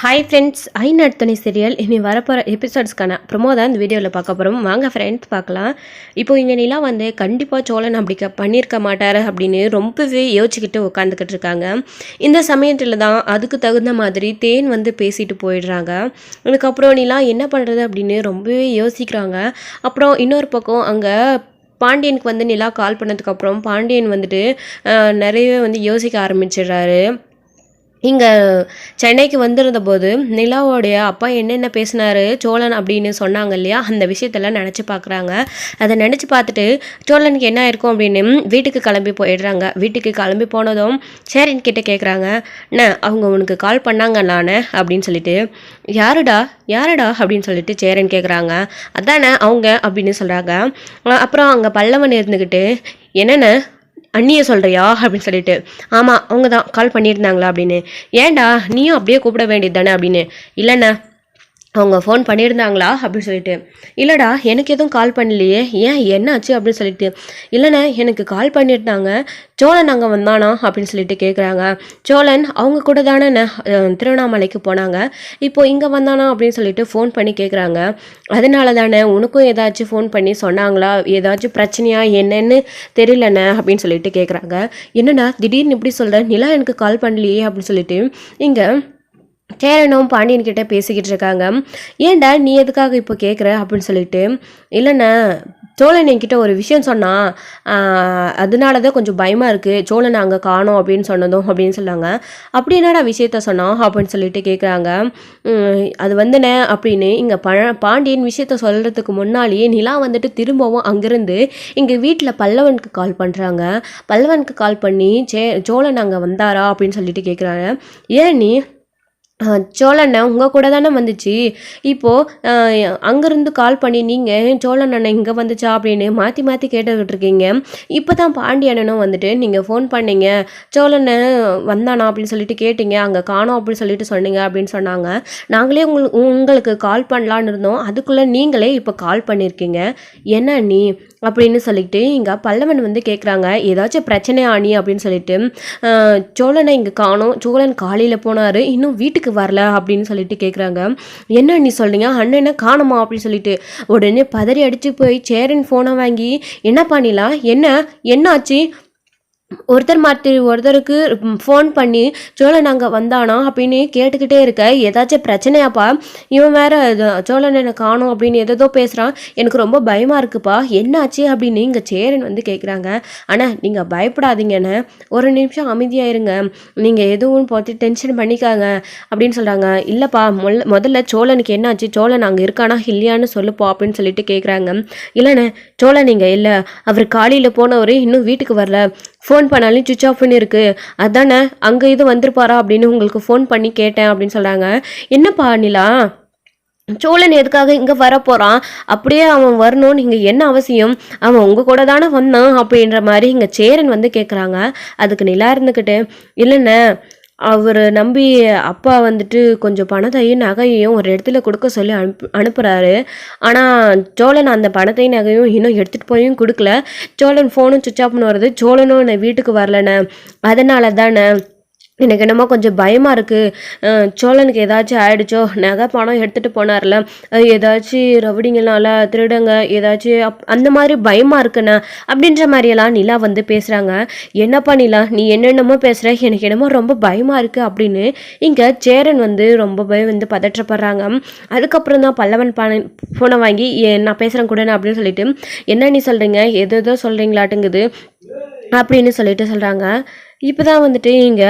Hi friends ஐ நடுத்தனி serial இனி வரப்போகிற எபிசோட்ஸ்க்கான ப்ரொமோ தான் இந்த வீடியோவில் பார்க்க போகிறோம் வாங்க ஃப்ரெண்ட்ஸ் பார்க்கலாம். இப்போ இங்கே நிலா வந்து கண்டிப்பாக சோழன் அப்படி பண்ணியிருக்க மாட்டார் அப்படின்னு ரொம்பவே யோசிச்சுக்கிட்டு உட்காந்துக்கிட்டு இருக்காங்க. இந்த சமயத்தில் தான் அதுக்கு தகுந்த மாதிரி தேன் வந்து பேசிட்டு போயிடுறாங்க. அதுக்கப்புறம் நிலா என்ன பண்ணுறது அப்படின்னு ரொம்பவே யோசிக்கிறாங்க. அப்புறம் இன்னொரு பக்கம் அங்கே பாண்டியனுக்கு வந்து நிலா கால் பண்ணதுக்கப்புறம் பாண்டியன் வந்துட்டு நிறையவே வந்து யோசிக்க ஆரம்பிச்சிடுறாரு. இங்கே சென்னைக்கு வந்திருந்த போது நிலாவோடைய அப்பா என்னென்ன பேசினாரு சோழன் அப்படின்னு சொன்னாங்க இல்லையா? அந்த விஷயத்தெல்லாம் நினச்சி பார்க்குறாங்க அதை நினச்சி பார்த்துட்டு சோழனுக்கு என்ன இருக்கும் அப்படின்னு வீட்டுக்கு கிளம்பி போயிடுறாங்க. வீட்டுக்கு கிளம்பி போனதும் சேரன் கிட்டே கேட்குறாங்க அண்ணா அவங்க உனக்கு கால் பண்ணாங்க நானே அப்படின்னு சொல்லிட்டு யாருடா? யாருடா? அப்படின்னு சொல்லிட்டு சேரன் கேட்குறாங்க அதானே அவங்க? அப்படின்னு சொல்கிறாங்க அப்புறம் அங்கே பல்லவன் இருந்துக்கிட்டு என்னென்ன அண்ணியை சொல்கிறியா அப்படின்னு சொல்லிட்டு. ஆமாம் அவங்க தான் கால் பண்ணியிருந்தாங்களா? அப்படின்னு. ஏன்டா? நீயும் அப்படியே கூப்பிட வேண்டியது தானே அப்படின்னு. இல்லைண்ணா. அவங்க ஃபோன் பண்ணியிருந்தாங்களா? அப்படின்னு சொல்லிட்டு. இல்லைடா எனக்கு எதுவும் கால் பண்ணலையே. ஏன் என்னாச்சு? அப்படின்னு சொல்லிட்டு. இல்லைண்ணே எனக்கு கால் பண்ணியிருந்தாங்க. சோழன் அங்கே வந்தானா? அப்படின்னு சொல்லிட்டு கேட்குறாங்க சோழன் அவங்க கூட தானே திருவண்ணாமலைக்கு போனாங்க. இப்போ இங்கே வந்தானா? அப்படின்னு சொல்லிட்டு ஃபோன் பண்ணி கேட்குறாங்க அதனால தானே உனக்கும் ஏதாச்சும் ஃபோன் பண்ணி சொன்னாங்களா? ஏதாச்சும் பிரச்சனையா? என்னன்னு தெரியலண்ணே அப்படின்னு சொல்லிட்டு கேட்குறாங்க என்னண்ணா திடீர்னு இப்படி சொல்கிற நிலா எனக்கு கால் பண்ணலையே அப்படின்னு சொல்லிட்டு இங்கே சேரனும் பாண்டியன் கிட்ட பேசிக்கிட்டு இருக்காங்க. ஏன்டா நீ எதுக்காக இப்போ கேட்குற அப்படின்னு சொல்லிட்டு இல்லைண்ணே சோழன் என்கிட்ட ஒரு விஷயம் சொன்னான் அதனால தான் கொஞ்சம் பயமாக இருக்குது சோழனை அங்கே காணோம் அப்படின்னு சொன்னதும் அப்படின்னு சொன்னாங்க. அப்படி என்னடா விஷயத்த சொன்னான் அப்படின்னு சொல்லிட்டு கேட்குறாங்க அது வந்துண்ணே அப்படின்னு இங்கே பழ பாண்டியன் விஷயத்த சொல்கிறதுக்கு முன்னாலேயே நிலா வந்துட்டு திரும்பவும் அங்கேருந்து இங்கே வீட்டில் பல்லவனுக்கு கால் பண்ணுறாங்க பல்லவனுக்கு கால் பண்ணி சே சோழன் அங்கே வந்தாரா அப்படின்னு சொல்லிட்டு கேட்குறாங்க ஏன் நீ சோழண்ணன் சோழண்ண உங்கள் கூட தானே வந்துச்சு. இப்போது அங்கேருந்து கால் பண்ணி நீங்கள் சோழன் அண்ணன் இங்கே வந்துச்சா? அப்படின்னு மாற்றி மாற்றி கேட்டுக்கிட்டு இருக்கீங்க இப்போ தான் பாண்டியண்ணனும் வந்துட்டு நீங்கள் ஃபோன் பண்ணீங்க. சோழண்ணன் வந்தானா? அப்படின்னு சொல்லிட்டு கேட்டிங்க. அங்கே காணோம் அப்படின்னு சொல்லிட்டு சொன்னீங்க அப்படின்னு சொன்னாங்க. நாங்களே உங்களுக்கு உங்களுக்கு கால் பண்ணலான்னு இருந்தோம். அதுக்குள்ளே நீங்களே இப்போ கால் பண்ணியிருக்கீங்க என்ன நீ அப்படின்னு சொல்லிட்டு இங்கே பல்லவன் வந்து கேட்குறாங்க ஏதாச்சும் பிரச்சனை ஆணி அப்படின்னு சொல்லிட்டு. சோழனை இங்கே காணும். சோழன் காலையில் போனார் இன்னும் வீட்டுக்கு வரல அப்படின்னு சொல்லிட்டு கேட்குறாங்க என்ன நீ சொல்கிறீங்க அண்ணனை காணுமா? அப்படின்னு சொல்லிட்டு. உடனே பதறி அடித்து போய் சேரன் ஃபோனை வாங்கி என்ன பண்ணிடலாம் என்ன? என்ன ஆச்சு ஒருத்தர் மாற்றி ஒருத்தருக்கு ஃபோன் பண்ணி சோழன் அங்கே வந்தானா? அப்படின்னு கேட்டுக்கிட்டே இருக்க. ஏதாச்சும் பிரச்சனையாப்பா? இவன் வேற சோழன் என்னை காணோம் அப்படின்னு ஏதோ பேசுகிறான் எனக்கு ரொம்ப பயமாக இருக்குப்பா. என்னாச்சு அப்படின்னு இங்கே சேரன் வந்து கேட்குறாங்க ஆனால் நீங்கள் பயப்படாதீங்கன்னு ஒரு நிமிஷம் அமைதியாக இருங்க. நீங்கள் எதுவும் பார்த்து டென்ஷன் பண்ணிக்காங்க அப்படின்னு சொல்கிறாங்க இல்லைப்பா முதல்ல முதல்ல சோழனுக்கு என்னாச்சு? சோழன் அங்கே இருக்கானா? இல்லையான்னு சொல்லுப்பா அப்படின்னு சொல்லிட்டு கேட்குறாங்க இல்லைண்ணே சோழன் நீங்கள் இல்லை. அவர் காலையில் போனவர் இன்னும் வீட்டுக்கு வரல. ஃபோன் பண்ணாலும் சுவிச் ஆஃப் பண்ணியிருக்கு அதானே அங்கே இது வந்திருப்பாரா அப்படின்னு உங்களுக்கு ஃபோன் பண்ணி கேட்டேன் அப்படின்னு சொல்கிறாங்க என்னப்பா நிலா சோழன் எதுக்காக இங்கே வரப்போகிறான் அப்படியே அவன் வரணும்னு இங்கே என்ன அவசியம்? அவன் உங்கள் கூட தானே வந்தான் அப்படின்ற மாதிரி இங்கே சேரன் வந்து கேட்குறாங்க அதுக்கு நிலா இருந்துக்கிட்டு இல்லைண்ணே அவர் நம்பி அப்பா வந்துட்டு கொஞ்சம் பணத்தையும் நகையையும் ஒரு இடத்துல கொடுக்க சொல்லி அனுப்பு அனுப்புகிறாரு ஆனால் சோழன் அந்த பணத்தையும் நகையும் இன்னும் எடுத்துகிட்டு போயும் கொடுக்கல. சோழன் ஃபோனும் சுவிச் ஆஃப்னு வருது. சோழனும் என்னை வீட்டுக்கு வரலண்ணே. அதனால தானே எனக்கு என்னமோ கொஞ்சம் பயமாக இருக்குது சோழனுக்கு ஏதாச்சும் ஆயிடுச்சோ? நகை பணம் எடுத்துகிட்டு போனார்ல. ஏதாச்சும் ரவுடிங்கனால திருடங்க ஏதாச்சும் அப் அந்த மாதிரி பயமாக இருக்குண்ணா? அப்படின்ற மாதிரியெல்லாம் நிலா வந்து பேசுகிறாங்க என்னப்பா நிலா நீ என்னென்னமோ பேசுகிற எனக்கு என்னமோ ரொம்ப பயமாக இருக்குது அப்படின்னு இங்கே சேரன் வந்து ரொம்ப பயம் வந்து பதற்றப்படுறாங்க. அதுக்கப்புறம் தான் பல்லவன் பான ஃபோனை வாங்கி "ஏ, நான் பேசுகிறேன் கூட அப்படின்னு சொல்லிட்டு என்ன நீ சொல்கிறீங்க எது எதோ சொல்கிறீங்களாட்டுங்குது அப்படின்னு சொல்லிட்டு சொல்கிறாங்க இப்போ தான் வந்துட்டு இங்கே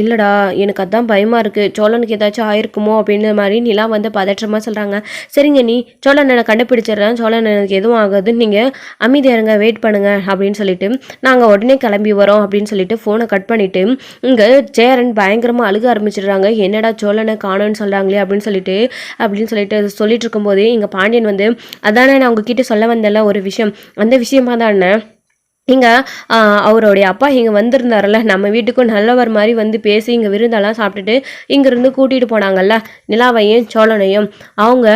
இல்லைடா எனக்கு அதான் பயமாக இருக்குது சோழனுக்கு ஏதாச்சும் ஆயிருக்குமோ அப்படின்ற மாதிரி நிலா வந்து பதற்றமாக சொல்கிறாங்க சரிங்க நீ சோழன் நான் கண்டுபிடிச்சிடுறேன். சோழன் எனக்கு எதுவும் ஆகாதுன்னு நீங்கள் அமைதியா இருங்க வெயிட் பண்ணுங்கள் அப்படின்னு சொல்லிட்டு நாங்கள் உடனே கிளம்பி வரோம் அப்படின்னு சொல்லிட்டு ஃபோனை கட் பண்ணிவிட்டு இங்கே சேரன் பயங்கரமாக அழுக ஆரம்பிச்சிடுறாங்க. என்னடா சோழனை காணோன்னு சொல்கிறாங்களே அப்படின்னு சொல்லிட்டு அப்படின்னு சொல்லிட்டு சொல்லிட்டு இருக்கும்போதே இங்கே பாண்டியன் வந்து அதானே நான் உங்ககிட்ட சொல்ல வந்தேன்ல ஒரு விஷயம். அந்த விஷயமா தான் இங்கே அவருடைய அப்பா இங்கே வந்திருந்தாருல்ல. நம்ம வீட்டுக்கும் நல்லவர் மாதிரி வந்து பேசி இங்கே விருந்தெல்லாம் சாப்பிட்டுட்டு இங்கேருந்து கூட்டிகிட்டு போனாங்கல்ல. நிலாவையும் சோழனையும். அவங்க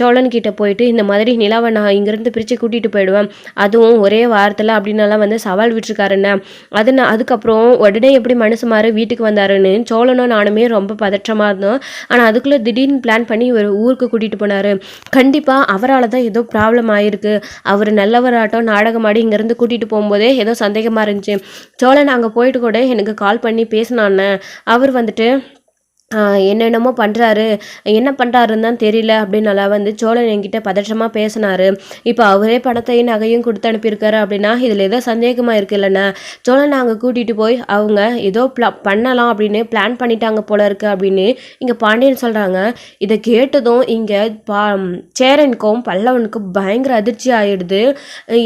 சோழன் கிட்ட போயிட்டு இந்த மாதிரி நிலாவை நான் இங்கேருந்து பிரித்து கூட்டிகிட்டு போயிடுவேன். அதுவும் ஒரே வாரத்தில் அப்படின்னலாம் வந்து சவால் விட்டுருக்காருண்ணே அது நான் அதுக்கப்புறம் உடனே எப்படி மனசு மாறி வீட்டுக்கு வந்தாருன்னு சோழனும் நானுமே ரொம்ப பதற்றமாக இருந்தோம். ஆனால் அதுக்குள்ளே திடீர்னு பிளான் பண்ணி ஒரு ஊருக்கு கூட்டிகிட்டு போனார். கண்டிப்பாக அவரால் தான் ஏதோ ப்ராப்ளம் ஆயிருக்கு. அவர் நல்லவராட்டம் நாடகமாடி இங்கேருந்து கூட்டிகிட்டு போகும்போதே ஏதோ சந்தேகமாக இருந்துச்சு. சோழன் அங்கே போயிட்டு கூட எனக்கு கால் பண்ணி பேசினான்னு அவர் வந்துட்டு என்னென்னமோ பண்ணுறாரு என்ன பண்ணுறாருன்னு தான் தெரியல அப்படின்னு நல்லா வந்து சோழன் என்கிட்ட பதற்றமாக பேசினாரு. இப்போ அவரே பணத்தையும் நகையும் கொடுத்து அனுப்பியிருக்காரு அப்படின்னா இதில் ஏதோ சந்தேகமாக இருக்கு இல்லைண்ணா? சோழன் அங்கே கூட்டிகிட்டு போய் அவங்க ஏதோ ப்ளா பண்ணலாம் அப்படின்னு பிளான் பண்ணிட்டாங்க போல இருக்கு அப்படின்னு இங்கே பாண்டியன் சொல்கிறாங்க இதை கேட்டதும் இங்கே பா சேரனுக்கும் பல்லவனுக்கும் பயங்கர அதிர்ச்சி ஆகிடுது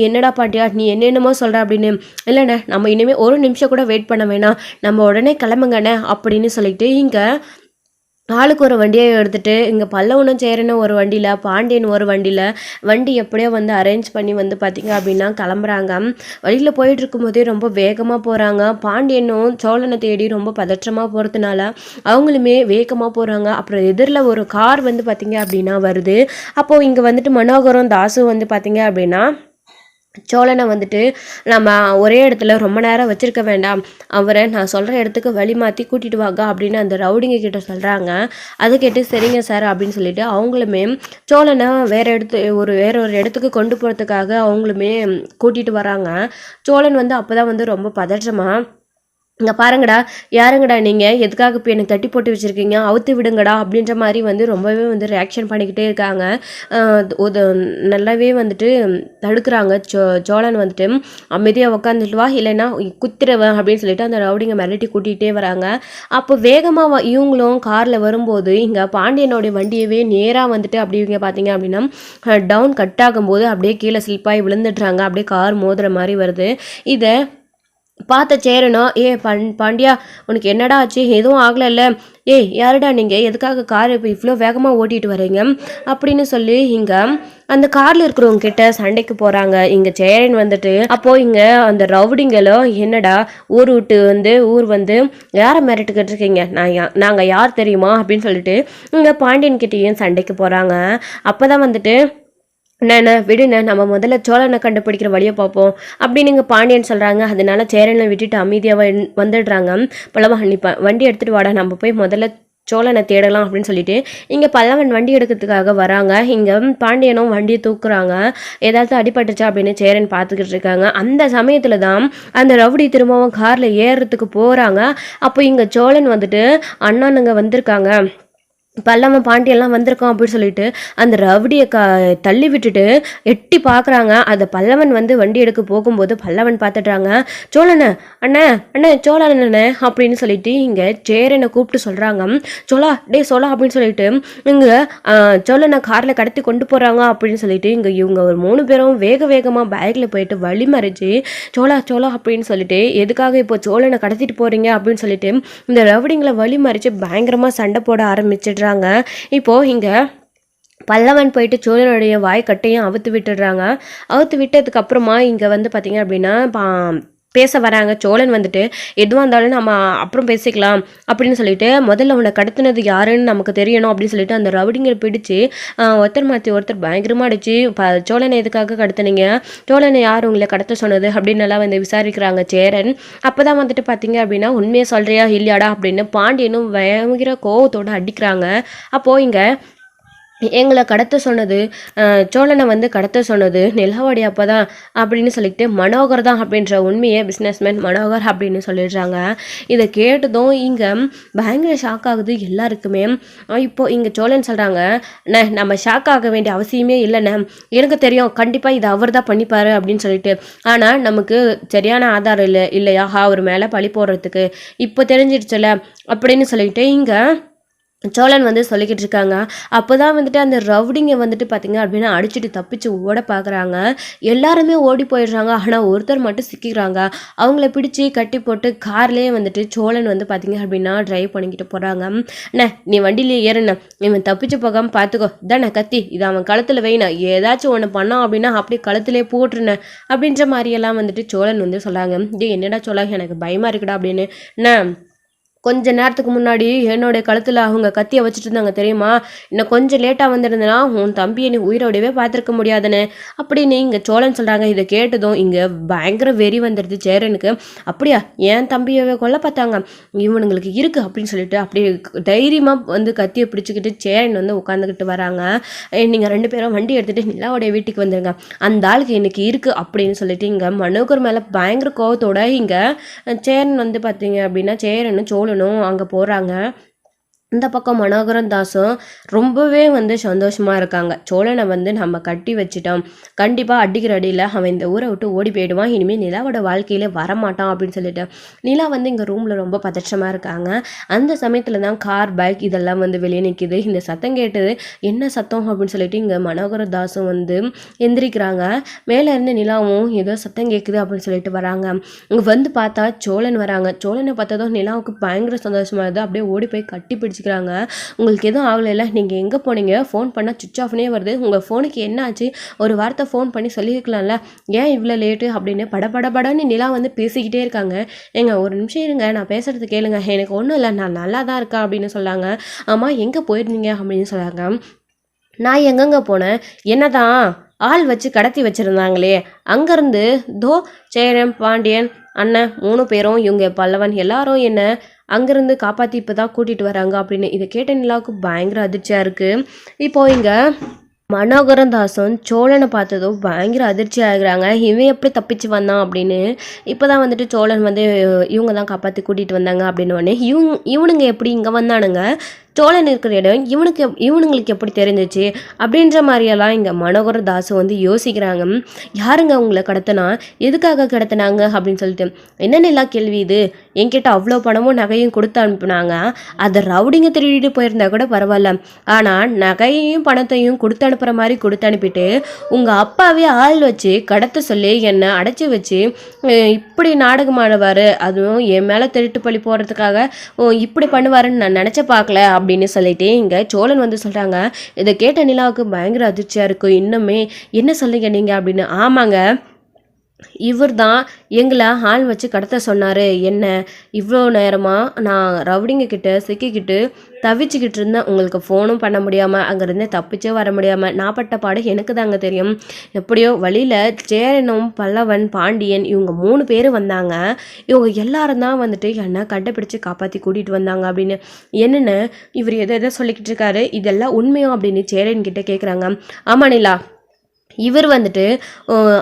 என்னடா பாட்டியா நீ என்னென்னமோ சொல்கிற அப்படின்னு. இல்லைண்ணே நம்ம இனிமேல் ஒரு நிமிஷம் கூட வெயிட் பண்ண வேணாம். நம்ம உடனே கிளம்புங்கண்ணே அப்படின்னு சொல்லிட்டு இங்கே ஆளுக்கு ஒரு வண்டியை எடுத்துட்டு இங்கே பல்லவனும் சேரனும் ஒரு வண்டியில் பாண்டியன் ஒரு வண்டியில் வண்டி எப்படியோ வந்து அரேஞ்ச் பண்ணி வந்து பார்த்திங்க அப்படின்னா கிளம்புறாங்க. வழியில் போயிட்டு இருக்கும்போதே ரொம்ப வேகமாக போகிறாங்க பாண்டியனும் சோழனை தேடி ரொம்ப பதற்றமாக போகிறதுனால அவங்களுமே வேகமாக போகிறாங்க அப்புறம் எதிரில் ஒரு கார் வந்து பார்த்திங்க அப்படின்னா வருது. அப்போது இங்கே வந்துட்டு மனோகரும் தாசும் வந்து பார்த்திங்க அப்படின்னா சோழனை வந்துட்டு நம்ம ஒரே இடத்துல ரொம்ப நேரம் வச்சிருக்க வேண்டாம். அவரை நான் சொல்கிற இடத்துக்கு வழி மாற்றி கூட்டிகிட்டு வாங்க அப்படின்னு அந்த ரவுடிங்க கிட்ட சொல்கிறாங்க அது கேட்டு சரிங்க சார் அப்படின்னு சொல்லிட்டு அவங்களுமே சோழனை வேறு இடத்து ஒரு வேற ஒரு இடத்துக்கு கொண்டு போகிறதுக்காக அவங்களுமே கூட்டிகிட்டு வராங்க. சோழன் வந்து அப்போ தான் வந்து ரொம்ப பதற்றமாக இங்கே பாருங்கடா யாருங்கடா நீங்கள் எதுக்காக இப்போ எனக்கு தட்டி போட்டு வச்சுருக்கீங்க? அவுத்து விடுங்கடா அப்படின்ற மாதிரி வந்து ரொம்பவே வந்து ரியாக்ஷன் பண்ணிக்கிட்டே இருக்காங்க. ஒரு நல்லாவே வந்துட்டு தடுக்கிறாங்க. சோ சோழன் வந்துட்டு அமைதியாக உட்காந்துட்டு வா இல்லைன்னா குத்துறவன் அப்படின்னு சொல்லிட்டு அந்த ரவுடிங்க மிரட்டி கூட்டிகிட்டே வராங்க. அப்போ வேகமாக இவங்களும் காரில் வரும்போது இங்கே பாண்டியனுடைய வண்டியவே நேராக வந்துட்டு அப்படி இவங்க பார்த்தீங்க அப்படின்னா டவுன் கட் ஆகும்போது அப்படியே கீழே ஸ்லிப்பாகி விழுந்துடுறாங்க. அப்படியே கார் மோதுற மாதிரி வருது. இதை பார்த்த சேரனா ஏ பண் பாண்டியா உனக்கு என்னடா ஆச்சு? எதுவும் ஆகலைல்ல. ஏய் யாருடா நீங்கள் எதுக்காக கார் இப்போ இவ்வளோ வேகமாக ஓட்டிட்டு வரீங்க அப்படின்னு சொல்லி இங்கே அந்த காரில் இருக்கிறவங்க கிட்ட சண்டைக்கு போகிறாங்க இங்கே சேரன் வந்துட்டு அப்போது இங்கே அந்த ரவுடிங்களும் என்னடா? ஊர் விட்டு வந்து ஊர் வந்து யாரை மிரட்டுக்கிட்டு இருக்கீங்க? நான் யா நாங்கள் யார் தெரியுமா? அப்படின்னு சொல்லிட்டு இங்கே பாண்டியன் கிட்டேயும் சண்டைக்கு போகிறாங்க அப்போ தான் வந்துட்டு அண்ணா விடுண்ணே நம்ம முதல்ல சோழனை கண்டுபிடிக்கிற வழியை பார்ப்போம். அப்படின்னு இங்கே பாண்டியன் சொல்கிறாங்க அதனால சேரனை விட்டுட்டு அமைதியாக வந்துடுறாங்க. பல்லவா நீ வண்டி எடுத்துகிட்டு வாடா நம்ம போய் முதல்ல சோழனை தேடலாம் அப்படின்னு சொல்லிட்டு இங்கே பல்லவன் வண்டி எடுக்கிறதுக்காக வராங்க. இங்கே பாண்டியனும் வண்டியை தூக்குறாங்க. ஏதாவது அடிபட்டுச்சா அப்படின்னு சேரன் பார்த்துக்கிட்டு இருக்காங்க. அந்த சமயத்தில் தான் அந்த ரவுடி திரும்பவும் காரில் ஏறுறதுக்கு போகிறாங்க அப்போ இங்கே சோழன் வந்துட்டு அண்ணனுங்க வந்திருக்காங்க. பல்லவன் பாண்டியெல்லாம் வந்திருக்கோம் அப்படின்னு சொல்லிட்டு அந்த ரவுடியை க தள்ளி விட்டுட்டு எட்டி பார்க்குறாங்க அந்த பல்லவன் வந்து வண்டி எடுக்க போகும்போது பல்லவன் பார்த்துட்றாங்க சோழனை அண்ணே அண்ணே சோழனண்ணே அப்படின்னு சொல்லிட்டு இங்கே சேரனை கூப்பிட்டு சொல்கிறாங்க சோழா டே சோழா அப்படின்னு சொல்லிட்டு இங்கே சோழனை காரில் கடத்தி கொண்டு போகிறாங்க அப்படின்னு சொல்லிட்டு இங்கே இவங்க ஒரு மூணு பேரும் வேக வேகமாக பேக்கில் போயிட்டு வழி மறிச்சு சோழா சோழா அப்படின்னு சொல்லிட்டு எதுக்காக இப்போ சோழனை கடத்திட்டு போகிறீங்க அப்படின்னு சொல்லிட்டு இந்த ரவுடிங்களை வழி மறித்து பயங்கரமாக சண்டை போட ஆரம்பிச்சிடுறாங்க. இப்போது இங்கே பல்லவன் போயிட்டு சோழனுடைய வாய்க்கட்டையும் அவுத்து விட்டுடுறாங்க. அவுத்து விட்டதுக்கப்புறமா இங்கே வந்து பார்த்தீங்க அப்படின்னா பா- பேச வராங்க. சோழன் வந்துட்டு எதுவாக இருந்தாலும் நம்ம அப்புறம் பேசிக்கலாம் அப்படின்னு சொல்லிட்டு முதல்ல அவனை கடத்தினது யாருன்னு நமக்கு தெரியணும் அப்படின்னு சொல்லிட்டு அந்த ரவுடிங்கை பிடிச்சு ஒருத்தர் மாற்றி ஒருத்தர் பயங்கரமாக அடிச்சு ப சோழனை எதுக்காக கடத்தினீங்க? சோழனை யார் உங்களை கடத்த சொன்னது? அப்படின்னு எல்லாம் வந்து விசாரிக்கிறாங்க சேரன். அப்போ தான் வந்துட்டு பார்த்தீங்க அப்படின்னா உண்மையை சொல்கிறியா இல்லையாடா? அப்படின்னு பாண்டியனும் பயங்கர கோவத்தோடு அடிக்கிறாங்க. அப்போது இங்கே எங்களை கடத்த சொன்னது சோழனை வந்து கடத்த சொன்னது நிலவாடி அப்போ தான் அப்படின்னு சொல்லிட்டு மனோகர் தான் அப்படின்ற உண்மையை பிஸ்னஸ்மேன் மனோகர் அப்படின்னு சொல்லிடுறாங்க. இதை கேட்டதும் இங்கே பயங்கர ஷாக் ஆகுது எல்லாருக்குமே. இப்போது இப்போ இங்கே சோழன் சொல்கிறாங்க நம்ம ஷாக் ஆக வேண்டிய அவசியமே இல்லைண்ணே எனக்கு தெரியும் கண்டிப்பாக இது அவர் தான் பண்ணிப்பார் அப்படின்னு சொல்லிட்டு. ஆனால் நமக்கு சரியான ஆதாரம் இல்லை இல்லையா? அவர் மேலே பழி போடுறதுக்கு. இப்போ தெரிஞ்சிடுச்சுல அப்படின்னு சொல்லிட்டு இங்கே சோழன் வந்து சொல்லிக்கிட்டு இருக்காங்க. அப்போ தான் வந்துட்டு அந்த ரவுடிங்க வந்துட்டு பார்த்தீங்க அப்படின்னா அடிச்சுட்டு தப்பிச்சு ஓட பார்க்குறாங்க எல்லாருமே ஓடி போயிடுறாங்க. ஆனால் ஒருத்தர் மட்டும் சிக்கிக்கிறாங்க. அவங்கள பிடிச்சி கட்டி போட்டு கார்லேயே வந்துட்டு சோழன் வந்து பார்த்தீங்க அப்படின்னா ட்ரைவ் பண்ணிக்கிட்டு போகிறாங்க அண்ணே நீ வண்டியிலே ஏறுண்ண. இவன் தப்பிச்சு போகாமல் பார்த்துக்கோ தானே கத்தி. இது அவன் கழுத்தில் வைண்ண. ஏதாச்சும் ஒன்று பண்ணான் அப்படின்னா அப்படியே களத்திலே போட்டுருண்ணே. அப்படின்ற மாதிரியெல்லாம் வந்துட்டு சோழன் வந்து சொல்கிறாங்க இது என்னடா சோழா எனக்கு பயமாக இருக்குடா அப்படின்னு. அண்ணா கொஞ்ச நேரத்துக்கு முன்னாடி என்னோட கழுத்தில் அவங்க கத்தியை வச்சுட்டு இருந்தாங்க தெரியுமா? இன்னும் கொஞ்சம் லேட்டாக வந்திருந்தனா உன் தம்பியை நீ உயிரோடவே பார்த்துருக்க முடியாதுன்னு. அப்படின்னு இங்கே சோழன் சொல்கிறாங்க இதை கேட்டதும் இங்கே பயங்கர வெறி வந்துடுது சேரனுக்கு. அப்படியா? என் தம்பியவே கொல்ல பார்த்தாங்க? இவனுங்களுக்கு இருக்குது அப்படின்னு சொல்லிட்டு அப்படியே தைரியமாக வந்து கத்தியை பிடிச்சிக்கிட்டு சேரன் வந்து உட்காந்துக்கிட்டு வராங்க. நீங்கள் ரெண்டு பேரும் வண்டி எடுத்துகிட்டு நிலாவுடைய வீட்டுக்கு வந்துருங்க. அந்த ஆளுக்கு இன்னைக்கு இருக்குது அப்படின்னு சொல்லிட்டு இங்கே மனோகர் மேலே பயங்கர கோவத்தோட இங்கே சேரன் வந்து பார்த்தீங்க அப்படின்னா சேரன் சோழன் சோழனும் அங்கே போகிறாங்க இந்த பக்கம் மனோகரன் தாஸும் ரொம்பவே வந்து சந்தோஷமாக இருக்காங்க. சோழனை வந்து நம்ம கட்டி வச்சிட்டோம். கண்டிப்பாக அடிக்கிற அடியில் அவன் இந்த ஊரை விட்டு ஓடி போயிடுவான். இனிமேல் நிலாவோட வாழ்க்கையில் வரமாட்டான் அப்படின்னு சொல்லிட்டு நிலா வந்து இங்கே ரூமில் ரொம்ப பதற்றமாக இருக்காங்க. அந்த சமயத்தில் தான் கார் பைக் இதெல்லாம் வந்து வெளியே நிற்கிது இந்த சத்தம் கேட்டது என்ன சத்தம் அப்படின்னு சொல்லிட்டு இங்கே மனோகர தாஸும் வந்து எந்திரிக்கிறாங்க. மேலே இருந்து நிலாவும் ஏதோ சத்தம் கேட்குது அப்படின்னு சொல்லிட்டு வராங்க. இங்கே வந்து பார்த்தா சோழன் வராங்க. சோழனை பார்த்ததும் நிலாவுக்கு பயங்கர சந்தோஷமாக இருது அப்படியே ஓடி போய் கட்டி பிடிச்சிக்கிறாங்க உங்களுக்கு எதுவும் ஆகலைல்ல? நீங்கள் எங்கே போனீங்க? ஃபோன் பண்ணால் சுவிச் ஆஃப்னே வருது. உங்கள் ஃபோனுக்கு என்ன ஆச்சு ஒரு வார்த்தை ஃபோன் பண்ணி சொல்லியிருக்கலாம்ல? ஏன் இவ்வளோ லேட்டு அப்படின்னு படபடபடன்னு நிலா வந்து பேசிக்கிட்டே இருக்காங்க. ஏங்க ஒரு நிமிஷம் இருங்க. நான் பேசுறது கேளுங்க. எனக்கு ஒன்றும் இல்லை. நான் நல்லா தான் இருக்கேன் அப்படின்னு சொல்லாங்க. ஆமாம் எங்கே போயிருந்தீங்க? அப்படின்னு சொல்லாங்க நான் எங்கெங்கே போனேன்? என்னதான்? ஆள் வச்சு கடத்தி வச்சுருந்தாங்களே. அங்கேருந்து தோ சேரன் பாண்டியன் அண்ணன் மூணு பேரும் இவங்க பல்லவன் எல்லாரும் என்ன? அங்கேருந்து காப்பாற்றி இப்போ தான் கூட்டிகிட்டு வராங்க அப்படின்னு இதை கேட்ட நிலாவுக்கு பயங்கர அதிர்ச்சியாக இருக்குது இப்போ இங்கே மனோகரன் தாசன் சோழனை பார்த்ததும் பயங்கர அதிர்ச்சி ஆகிறாங்க. இவன் எப்படி தப்பிச்சு வந்தான் அப்படின்னு இப்போ தான் வந்துட்டு சோழன் வந்து இவங்க தான் காப்பாற்றி கூட்டிகிட்டு வந்தாங்க அப்படின்னு இவங்க இவனுங்க எப்படி இங்கே வந்தானுங்க? சோழன் இருக்கிற இடம் இவனுக்கு இவனுங்களுக்கு எப்படி தெரிஞ்சிச்சு? அப்படின்ற மாதிரியெல்லாம் இங்கே மனோகர தாசு வந்து யோசிக்கிறாங்க. யாருங்க உங்களை கடத்தினா? எதுக்காக கடத்தினாங்க? அப்படின்னு சொல்லிட்டு. என்னென்ன கேள்வி இது? என்கிட்ட அவ்வளோ பணமும் நகையும் கொடுத்து அனுப்புனாங்க. அதை ரவுடிங்க திருடிட்டு போயிருந்தா கூட பரவாயில்ல. ஆனால் நகையையும் பணத்தையும் கொடுத்து அனுப்புகிற மாதிரி கொடுத்து அனுப்பிட்டு உங்கள் அப்பாவே ஆள் வச்சு கடத்த சொல்லி என்னை அடைச்சி வச்சு இப்படி நாடகம் ஆடுவார் அதுவும் என் மேலே திருட்டு பழி போடுறதுக்காக ஓ, இப்படி பண்ணுவாருன்னு நான் நினச்ச பார்க்கல. அப்படின்னு சொல்லிட்டு இங்கே சோழன் வந்து சொல்கிறாங்க இதை கேட்ட நிலாவுக்கு பயங்கர அதிர்ச்சியாக இருக்கும் இன்னுமே என்ன சொல்லுங்க நீங்கள் அப்படின்னு. ஆமாங்க. இவர் தான் எங்களை ஆள் வச்சு கடத்த சொன்னார். என்ன? இவ்வளோ நேரமாக நான் ரவுடிங்க கிட்ட சிக்கிக்கிட்டு தவிச்சுக்கிட்டு இருந்தேன். உங்களுக்கு ஃபோனும் பண்ண முடியாமல் அங்கேருந்து தப்பிச்சே வர முடியாமல் நான் பட்ட பாடு எனக்கு தாங்க தெரியும். எப்படியோ வழியில் சேரனும் பல்லவன் பாண்டியன் இவங்க மூணு பேர் வந்தாங்க. இவங்க எல்லாரும் தான் வந்துட்டு என்னை கண்டுபிடிச்சு காப்பாற்றி கூட்டிகிட்டு வந்தாங்க அப்படின்னு. என்னென்னு இவர் எதை எதை சொல்லிக்கிட்டு இருக்காரு. இதெல்லாம் உண்மையும் அப்படின்னு சேரன் கிட்டே கேட்குறாங்க ஆமா நிலா. இவர் வந்துட்டு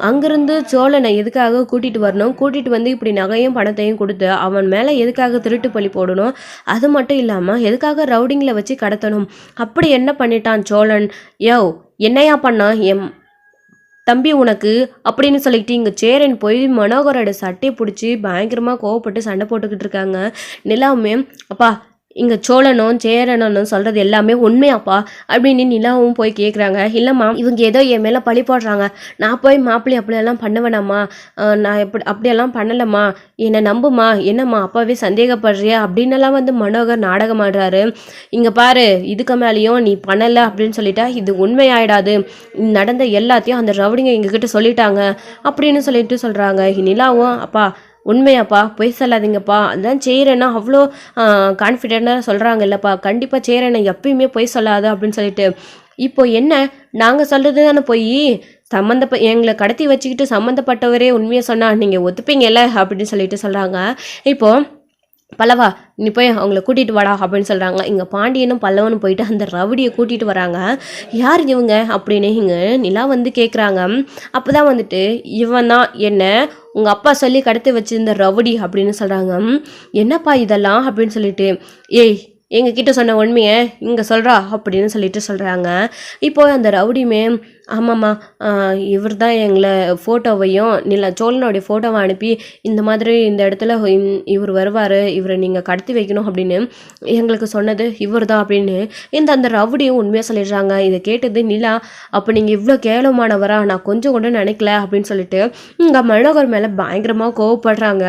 அங்கேருந்து அங்கிருந்து சோழனை எதுக்காக கூட்டிகிட்டு வரணும்? கூட்டிகிட்டு வந்து இப்படி நகையும் பணத்தையும் கொடுத்து அவன் மேலே எதுக்காக திருட்டு பழி போடணும்? அது மட்டும் இல்லாமல் எதுக்காக ரவுடிங்கில் வச்சு கடத்தணும்? அப்படி என்ன பண்ணிட்டான் சோழன்? யோ என்னையா பண்ணான் எம் தம்பி உனக்கு அப்படின்னு சொல்லிக்கிட்டு இங்கே சேரன் போய் மனோகரோட சட்டையை பிடிச்சி பயங்கரமாக கோவப்பட்டு சண்டை போட்டுக்கிட்டு இருக்காங்க. நிலாவுமே அப்பா இங்கே சோழனும் சேரனும் சொல்கிறது எல்லாமே உண்மையாப்பா அப்படின்னு நிலாவும் போய் கேட்குறாங்க இல்லைம்மா இவங்க ஏதோ என் மேலே பழி போடுறாங்க. நான் போய் மாப்பிள்ளை அப்படியெல்லாம் பண்ண வேணாம்மா நான் எப்படி அப்படியெல்லாம் பண்ணலம்மா. என்னை நம்புமா? என்னம்மா அப்பாவே சந்தேகப்படுறியா? அப்படின்னுலாம் வந்து மனோகர் நாடகம் ஆடுறாரு. இங்கே பாரு இதுக்கு மேலேயும் நீ பண்ணலை அப்படின்னு சொல்லிட்டா இது உண்மையாயிடாது. நடந்த எல்லாத்தையும் அந்த ரவுடிங்க எங்ககிட்ட சொல்லிட்டாங்க அப்படின்னு சொல்லிட்டு சொல்கிறாங்க நிலாவும் அப்பா உண்மையாப்பா பொய் சொல்லாதீங்கப்பா அதான் செய்கிறேன்னா அவ்வளோ கான்ஃபிடென்ட்டாக சொல்கிறாங்க இல்லைப்பா கண்டிப்பாக செய்கிறேன்னா எப்பயுமே பொய் சொல்லாத அப்படின்னு சொல்லிட்டு. இப்போ என்ன? நாங்கள் சொல்கிறது தானே பொய்? சம்மந்தப்ப எங்களை கடத்தி வச்சுக்கிட்டு சம்மந்தப்பட்டவரே உண்மையை சொன்னால் நீங்கள் ஒத்துப்பீங்கல்ல அப்படின்னு சொல்லிட்டு சொல்கிறாங்க இப்போது பல்லவா நீ போய் அவங்கள கூட்டிகிட்டு வாடா அப்படின்னு சொல்கிறாங்க இங்கே பாண்டியனும் பல்லவனும் போயிட்டு அந்த ரவுடியை கூட்டிகிட்டு வராங்க. யார் இவங்க? அப்படின்னு இங்கே நிலா வந்து கேட்குறாங்க அப்போ தான் வந்துட்டு இவன் தான் என்ன? உங்கள் அப்பா சொல்லி கடத்தி வச்சிருந்த ரவுடி அப்படின்னு சொல்கிறாங்க என்னப்பா இதெல்லாம்? அப்படின்னு சொல்லிட்டு ஏய் எங்ககிட்ட சொன்ன உண்மையை இங்கே சொல்கிறா அப்படின்னு சொல்லிட்டு சொல்கிறாங்க இப்போ அந்த ரவுடியுமே ஆமாம்மா இவர் தான் எங்களை ஃபோட்டோவையும் நில சோழனுடைய ஃபோட்டோவை அனுப்பி இந்த மாதிரி இந்த இடத்துல இவர் வருவார் இவரை நீங்கள் கடத்தி வைக்கணும் அப்படின்னு எங்களுக்கு சொன்னது இவர் தான் அப்படின்னு இந்த அந்த ரவுடியும் உண்மையாக சொல்லிடுறாங்க. இதை கேட்டது நிலா அப்போ நீங்கள் இவ்வளோ கேவலமானவரா நான் கொஞ்சம் கூட நினைக்கல அப்படின்னு சொல்லிட்டு இங்கே மனோகர் மேலே பயங்கரமாக கோவப்படுறாங்க.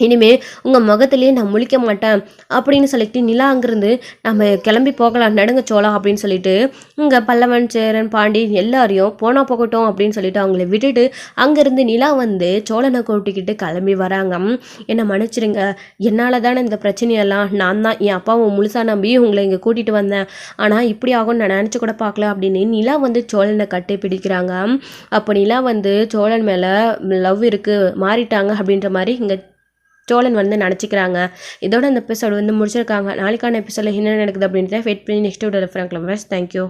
இனிமே உங்கள் முகத்திலேயே நான் முழிக்க மாட்டேன் அப்படின்னு சொல்லிட்டு நிலா அங்கேருந்து நம்ம கிளம்பி போகலாம் நடுங்க சோளம் அப்படின்னு சொல்லிட்டு இங்கே பல்லவன் சேரன் பாண்டி எல்லாரையும் போனா போகட்டும் அப்படின்னு சொல்லிட்டு அவங்கள விட்டுட்டு அங்கேருந்து நிலா வந்து சோழனை கூட்டிக்கிட்டு கிளம்பி வராங்க. என்னை மன்னிச்சிடுங்க என்னால் தானே இந்த பிரச்சனையெல்லாம். நான் தான் என் அப்பாவை முழுசாக நம்பி உங்களை இங்கே கூட்டிகிட்டு வந்தேன். ஆனால் இப்படி ஆகும்னு நான் நினச்சி கூட பார்க்கல அப்படின்னு நிலா வந்து சோழனை கட்டி பிடிக்கிறாங்க. அப்போ நிலா வந்து சோழன் மேலே லவ் இருக்குது மாறிட்டாங்க அப்படின்ற மாதிரி இங்கே சோழன் வந்து நினச்சிக்கிறாங்க இதோட அந்த எபிசோடு வந்து முடிச்சிருக்காங்க. நாளைக்கான எபிசோடில் என்ன நடக்குது அப்படின்றத வெயிட் பண்ணி நெக்ஸ்ட் வீடியோ ரெஃபரன் கிளம்புறேன் தேங்க்யூ